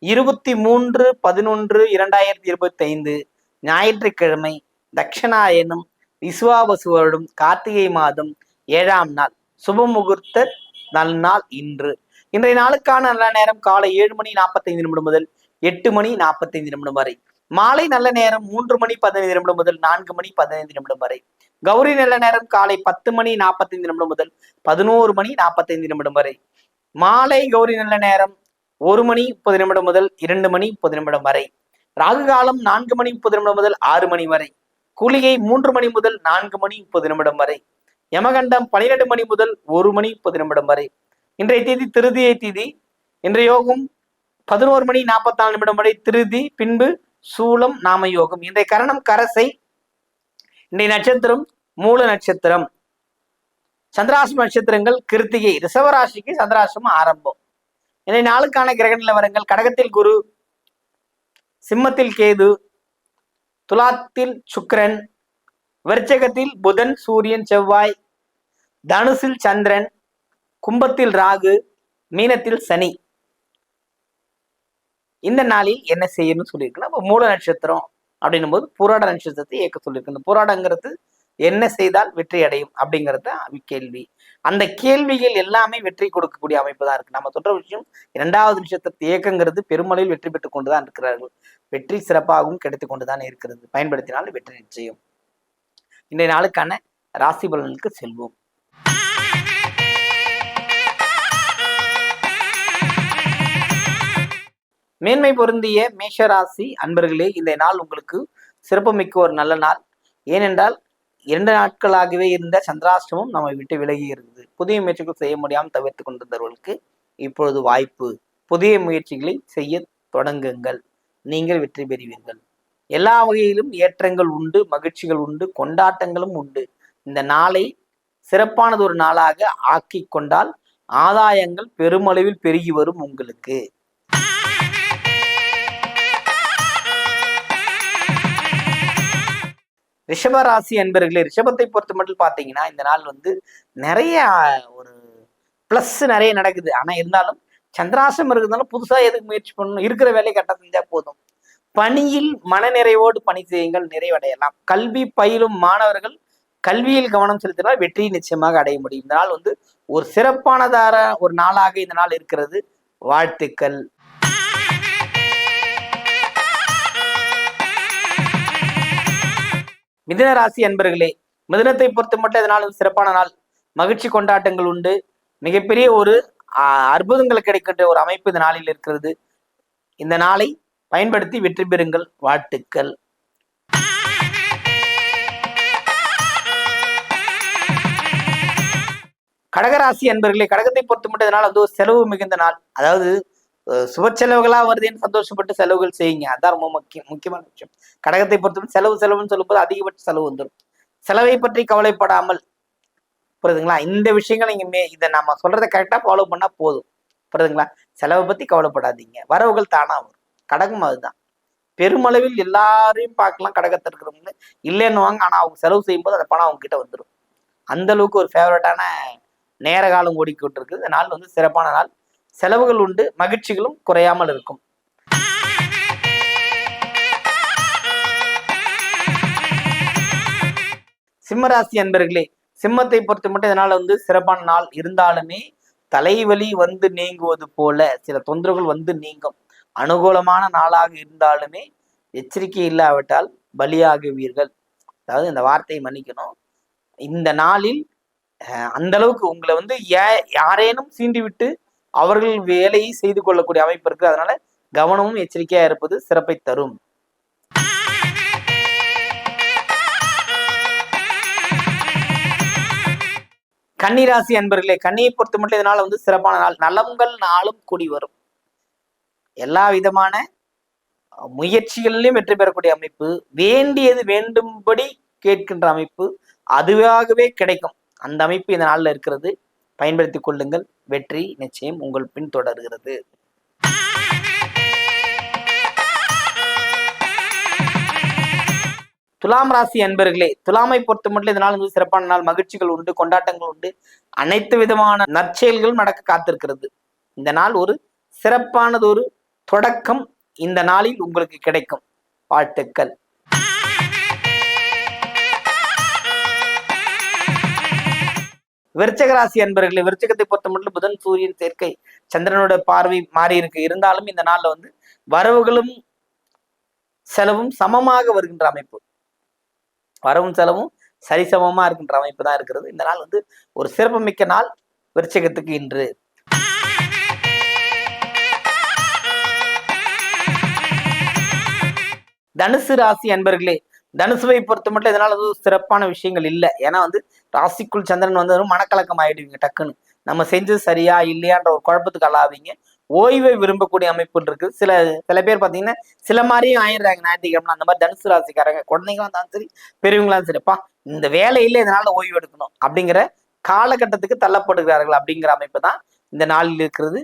இருபத்தி மூன்று பதினொன்று இரண்டாயிரத்தி இருபத்தி ஐந்து ஞாயிற்றுக்கிழமை தக்ஷணாயனும் விசுவாவசு வருடம் கார்த்திகை மாதம் ஏழாம் நாள். சுப முகூர்த்த நல்நாள் இன்று. இன்றைய நாளுக்கான நல்ல நேரம் காலை ஏழு மணி நாற்பத்தைந்து நிமிடம் முதல் எட்டு மணி நாற்பத்தைந்து நிமிடம் வரை. மாலை நல்ல நேரம் மூன்று மணி பதினைந்து நிமிடம் முதல் நான்கு மணி பதினைந்து நிமிடம் வரை. கௌரி நல்ல நேரம் காலை பத்து மணி நாற்பத்தைந்து நிமிடம் முதல் பதினோரு மணி நாற்பத்தைந்து நிமிடம் வரை. மாலை கௌரி நல்ல நேரம் ஒரு மணி முப்பது நிமிடம் முதல் இரண்டு மணி முப்பது நிமிடம் வரை. ராகு காலம் நான்கு மணி முப்பது நிமிடம் முதல் ஆறு மணி வரை. குளிகை மூன்று மணி முதல் நான்கு மணி முப்பது நிமிடம் வரை. யமகண்டம் பனிரெண்டு மணி முதல் ஒரு மணி முப்பது நிமிடம் வரை. இன்றைய தேதி திருதியை தேதி இன்றைய யோகம் பதினோரு மணி நாற்பத்தி நாலு நிமிடம் வரை திருதி பின்பு சூலம் நாம யோகம். இன்றைய கரணம் கரசை இன்றைய நட்சத்திரம் மூல நட்சத்திரம். சந்திராசிரம நட்சத்திரங்கள் கிருத்திகை ரிசவராசிக்கு சந்திராசிரமம் ஆரம்பம். இன்றைய நாளுக்கான கிரக நிலவரங்கள் கடகத்தில் குரு சிம்மத்தில் கேது துலாத்தில் சுக்கிரன் விருச்சகத்தில் புதன் சூரியன் செவ்வாய் தனுசில் சந்திரன் கும்பத்தில் ராகு மீனத்தில் சனி. இந்த நாளில் என்ன செய்யணும்னு சொல்லியிருக்கலாம் அப்போ மூல நட்சத்திரம் அப்படின்னும் போது புராட நட்சத்திரத்தை இயக்க சொல்லியிருக்கு இந்த புராடங்கிறது என்ன செய்தால் வெற்றி அடையும் அப்படிங்கிறது தான் கேள்வி. அந்த கேள்விகள் எல்லாமே வெற்றி கொடுக்கக்கூடிய அமைப்பு தான் இருக்கு. நம்ம சொல்ற விஷயம் இரண்டாவது நட்சத்திரத்து இயக்கங்கிறது பெருமளவில் வெற்றி பெற்றுக் கொண்டுதான் இருக்கிறார்கள். வெற்றி சிறப்பாகவும் கிடைத்து கொண்டுதான் இருக்கிறது. பயன்படுத்தினால் வெற்றி நிச்சயம். இன்றைய நாளுக்கான ராசி பலனுக்கு செல்வோம். மேன்மை பொருந்திய மேஷராசி அன்பர்களே இந்த நாள் உங்களுக்கு சிறப்புமிக்க ஒரு நல்ல நாள். ஏனென்றால் இரண்டு நாட்களாகவே இருந்த சந்திராஷ்டமம் நம்மை விட்டு விலகி இருக்குது புதிய முயற்சிகள் செய்ய முடியாமல் தவிர்த்து கொண்டிருந்தவர்களுக்கு இப்பொழுது வாய்ப்பு. புதிய முயற்சிகளை செய்ய தொடங்குங்கள். நீங்கள் வெற்றி பெறுவீர்கள். எல்லா வகையிலும் ஏற்றங்கள் உண்டு மகிழ்ச்சிகள் உண்டு கொண்டாட்டங்களும் உண்டு. இந்த நாளை சிறப்பானது ஒரு நாளாக ஆக்கி கொண்டால் ஆதாயங்கள் பெருமளவில் பெருகி வரும் உங்களுக்கு. ரிஷபராசி அன்பர்களே ரிஷபத்தை பொறுத்த மட்டும் பார்த்தீங்கன்னா இந்த நாள் வந்து நிறைய ஒரு ப்ளஸ் நிறைய நடக்குது. ஆனால் இருந்தாலும் சந்திராசம் இருக்கிறதுனால புதுசாக எதுக்கு முயற்சி பண்ணணும்? இருக்கிற வேலையை கரெக்டாக செஞ்சால் போதும். பணியில் மனநிறைவோடு பணி செய்யுங்கள் நிறைவடையலாம். கல்வி பயிலும் மாணவர்கள் கல்வியில் கவனம் செலுத்தினால் வெற்றியை நிச்சயமாக அடைய முடியும். இந்த நாள் வந்து ஒரு சிறப்பானதார ஒரு நாளாக இந்த நாள் இருக்கிறது. வாழ்த்துக்கள். மிதின ராசி அன்பர்களே மிதினத்தை பொறுத்த மட்டும் எதனாலும் சிறப்பான நாள். மகிழ்ச்சி கொண்டாட்டங்கள் உண்டு. மிகப்பெரிய ஒரு அற்புதங்கள் கிடைக்கின்ற ஒரு அமைப்பு இந்த நாளில் இருக்கிறது. இந்த நாளை பயன்படுத்தி வெற்றி பெறுங்கள். வாழ்த்துக்கள். கடகராசி அன்பர்களே கடகத்தை பொறுத்த மட்டும் இதனால் வந்து ஒரு செலவு மிகுந்த நாள். அதாவது சுப செலவுகளா வருதுன்னு சந்தோஷப்பட்டு செலவுகள் செய்யுங்க. அதான் ரொம்ப முக்கியம் முக்கியமான விஷயம். கடகத்தை பொறுத்தவரை செலவு செலவுன்னு சொல்லும்போது அதிகபட்ச செலவு வந்துடும் செலவை பற்றி கவலைப்படாமல் புரியுதுங்களா? இந்த விஷயங்கள் நீங்கள் மே இதை நம்ம சொல்றதை கரெக்டா ஃபாலோ பண்ணா போதும். புரியுதுங்களா? செலவை பத்தி கவலைப்படாதீங்க. வரவுகள் தானா வரும். கடகம் அதுதான். பெருமளவில் எல்லாரையும் பார்க்கலாம் கடகத்தை இருக்கிறவங்க. இல்லைன்னு வாங்க ஆனா அவங்க செலவு செய்யும்போது அந்த பணம் அவங்க கிட்ட வந்துடும் அந்த அளவுக்கு ஒரு ஃபேவரட்டான நேர காலம் ஓடிக்கிட்டு இருக்குது இந்த நாள் வந்து சிறப்பான நாள். செலவுகள் உண்டு மகிழ்ச்சிகளும் குறையாமல் இருக்கும். சிம்மராசி அன்பர்களே சிம்மத்தை பொறுத்து மட்டும் இதனால வந்து சிறப்பான நாள் இருந்தாலுமே தலைவலி வந்து நீங்குவது போல சில தொந்தரவுகள் வந்து நீங்கும். அனுகூலமான நாளாக இருந்தாலுமே எச்சரிக்கை இல்லாவிட்டால் பலியாகுவீர்கள். அதாவது இந்த வார்த்தையை மன்னிக்கணும். இந்த நாளில் அஹ், அந்த அளவுக்கு உங்களை வந்து ஏ யாரேனும் சீண்டிவிட்டு அவர்கள் வேலையை செய்து கொள்ளக்கூடிய அமைப்பு இருக்கு அதனால கவனமும் எச்சரிக்கையா இருப்பது சிறப்பை தரும். கன்னிராசி அன்பர்களே கன்னியை பொறுத்த மட்டும் இதனால வந்து சிறப்பான நாள். நலங்கள் நாளும் கூடி வரும். எல்லா விதமான முயற்சிகளிலும் வெற்றி பெறக்கூடிய அமைப்பு. வேண்டியது வேண்டும்படி கேட்கின்ற அமைப்பு. அதுவாகவே கிடைக்கும். அந்த அமைப்பு இந்த நாளில் இருக்கிறது. பயன்படுத்தி கொள்ளுங்கள். வெற்றி நிச்சயம் உங்கள் பின் தொடர்கிறது. துலாம் ராசி அன்பர்களே துலாமை பொறுத்த மட்டும் இதனால் வந்து சிறப்பான நாள். மகிழ்ச்சிகள் உண்டு கொண்டாட்டங்கள் உண்டு. அனைத்து விதமான நற்செயல்களும் நடக்க காத்திருக்கிறது. இந்த நாள் ஒரு சிறப்பானது ஒரு தொடக்கம். இந்த நாளில் உங்களுக்கு கிடைக்கும். வாழ்த்துக்கள். விருச்சகராசி அன்பர்களே விருச்சகத்தை பொறுத்த மட்டும் புதன் சூரியன் சேர்க்கை சந்திரனோட பார்வை மாறி இருக்கு. இருந்தாலும் இந்த நாள்ல வந்து வரவுகளும் செலவும் சமமாக வருகின்ற அமைப்பு. வரவும் செலவும் சரிசமமா இருக்கின்ற அமைப்பு தான் இருக்கிறது. இந்த நாள் வந்து ஒரு சிறப்புமிக்க நாள் விருச்சகத்துக்கு இன்று. தனுசு ராசி அன்பர்களே தனுசுவை பொறுத்த மட்டும் இதனால எதுவும் சிறப்பான விஷயங்கள் இல்லை. ஏன்னா வந்து ராசிக்குள் சந்திரன் வந்து மனக்கலக்கம் ஆயிடுவீங்க டக்குன்னு. நம்ம செஞ்சது சரியா இல்லையான்ற ஒரு குழப்பத்துக்கு அல்லாதீங்க ஓய்வை விரும்பக்கூடிய அமைப்புன்னு இருக்கு. சில சில பேர் பார்த்தீங்கன்னா சில மாதிரியும் ஆயிடுறாங்க ஞாயிற்றுக்கிழமை அந்த மாதிரி தனுசு ராசிக்காரங்க. குழந்தைங்களா இருந்தாலும் சரி பெரியவங்களாம் சரிப்பா இந்த வேலையில இதனால ஓய்வு எடுக்கணும் அப்படிங்கிற காலகட்டத்துக்கு தள்ளப்படுகிறார்கள் அப்படிங்கிற அமைப்பு தான் இந்த நாளில் இருக்கிறது.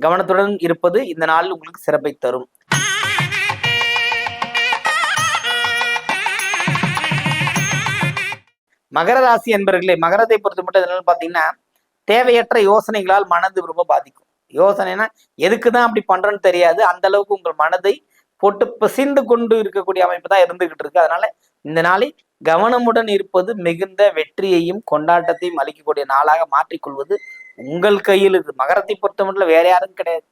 கவனத்துடன் இருப்பது இந்த நாள் உங்களுக்கு சிறப்பை தரும். மகர ராசி என்பர்களே மகரத்தை பொறுத்த மட்டும் இதனால பார்த்தீங்கன்னா தேவையற்ற யோசனைகளால் மனது ரொம்ப பாதிக்கும். யோசனைனா எதுக்கு தான் அப்படி பண்றோன்னு தெரியாது. அந்த அளவுக்கு உங்கள் மனதை போட்டு பிசைந்து கொண்டு இருக்கக்கூடிய அமைப்பு தான் இருந்துகிட்டு இருக்கு. அதனால இந்த நாளில் கவனமுடன் இருப்பது மிகுந்த வெற்றியையும் கொண்டாட்டத்தையும் அளிக்கக்கூடிய நாளாக மாற்றிக்கொள்வது உங்கள் கையில் இருக்கு. மகரத்தை பொறுத்த மட்டும் வேற யாரும் கிடையாது.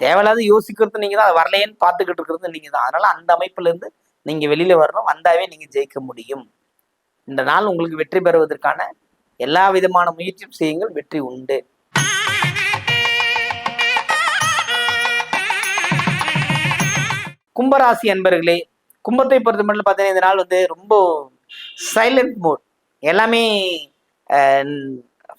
தேவையில்லாத யோசிக்கிறது நீங்க தான் அது வரலையேன்னு பார்த்துக்கிட்டு இருக்கிறது நீங்க தான் அதனால அந்த அமைப்புல இருந்து நீங்க வெளியில வரணும். வந்தாவே நீங்க ஜெயிக்க முடியும். இந்த நாள் உங்களுக்கு வெற்றி பெறுவதற்கான எல்லா விதமான முயற்சியும் செய்யுங்கள். வெற்றி உண்டு. கும்பராசி அன்பர்களே கும்பத்தை பொறுத்த மட்டும் பார்த்தீங்கன்னா இந்த நாள் வந்து ரொம்ப சைலண்ட் மோட் எல்லாமே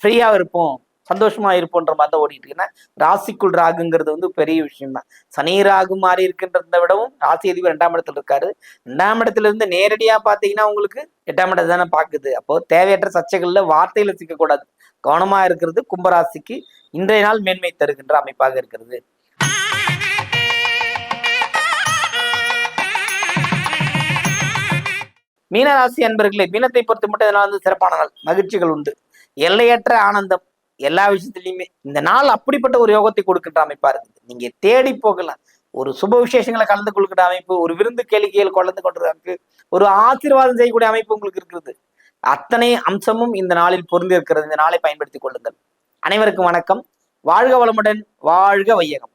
ஃப்ரீயாக இருப்போம். சந்தோஷமா இருப்போன்ற மாதிரி தான் ஓடிட்டு இருக்குன்னா ராசிக்குள் ராகுங்கிறது வந்து பெரிய விஷயம் தான் சனி ராகு மாறி இருக்கின்றதை விடவும் ராசி அதிபர் ரெண்டாம் இடத்துல இருக்காரு. ரெண்டாம் இடத்துல இருந்து நேரடியா பாத்தீங்கன்னா உங்களுக்கு எட்டாம் இடத்தை தானே பாக்குது அப்போ தேவையற்ற சர்ச்சைகள்ல வார்த்தையில சிக்கக்கூடாது. கவனமா இருக்கிறது கும்பராசிக்கு இன்றைய நாள் மேன்மை தருகின்ற அமைப்பாக இருக்கிறது. மீனராசி அன்பர்களே மீனத்தை பொறுத்து மட்டும் இதனால் வந்து சிறப்பான நாள். மகிழ்ச்சிகள் உண்டு. எல்லையற்ற ஆனந்தம் எல்லா விஷயத்திலையுமே இந்த நாள் அப்படிப்பட்ட ஒரு யோகத்தை கொடுக்கின்ற அமைப்பா இருக்குது நீங்க தேடி போகலாம். ஒரு சுப விசேஷங்களை கலந்து கொள்கிற அமைப்பு ஒரு விருந்து கேளிக்கைகள் கலந்து கொள்கிற அமைப்பு ஒரு ஆசீர்வாதம் செய்யக்கூடிய அமைப்பு உங்களுக்கு இருக்கிறது. அத்தனை அம்சமும் இந்த நாளில் பொருந்தி இருக்கிறது இந்த நாளை பயன்படுத்திக் கொள்ளுங்கள். அனைவருக்கும் வணக்கம். வாழ்க வளமுடன் வாழ்க வையகம்.